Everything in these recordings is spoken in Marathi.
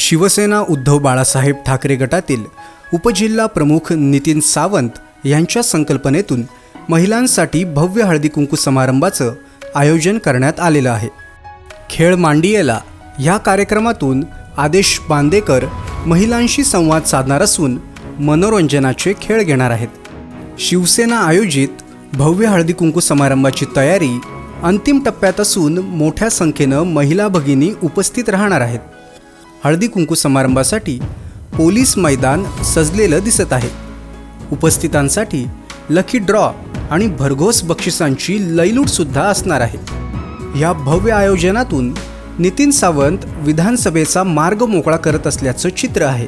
शिवसेना उद्धव बाळासाहेब ठाकरे गटातील उपजिल्हा प्रमुख नितीन सावंत यांच्या संकल्पनेतून महिलांसाठी भव्य हळदी कुंकू समारंभाचं आयोजन करण्यात आलेलं आहे. खेळ मांडियेला ह्या कार्यक्रमातून आदेश बांदेकर महिलांशी संवाद साधणार असून मनोरंजनाचे खेळ घेणार आहेत. शिवसेना आयोजित भव्य हळदी कुंकू समारंभाची तयारी अंतिम टप्प्यात असून मोठ्या संख्येनं महिला भगिनी उपस्थित राहणार आहेत. हळदी कुंकू समारंभासाठी पोलीस मैदान सजलेलं दिसत आहे. उपस्थितांसाठी लकी ड्रॉ आणि भरघोस बक्षिसांची लयलूटसुद्धा असणार आहे. या भव्य आयोजनातून नितीन सावंत विधानसभेचा मार्ग मोकळा करत असल्याचं चित्र आहे.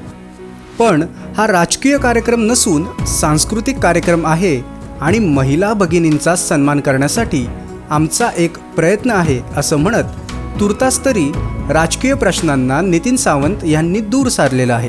पण हा राजकीय कार्यक्रम नसून सांस्कृतिक कार्यक्रम आहे आणि महिला भगिनींचा सन्मान करण्यासाठी आमचा एक प्रयत्न आहे असं म्हणत तुर्तास तरी राजकीय प्रश्नांना नितीन सावंत यांनी दूर सारलेलं आहे.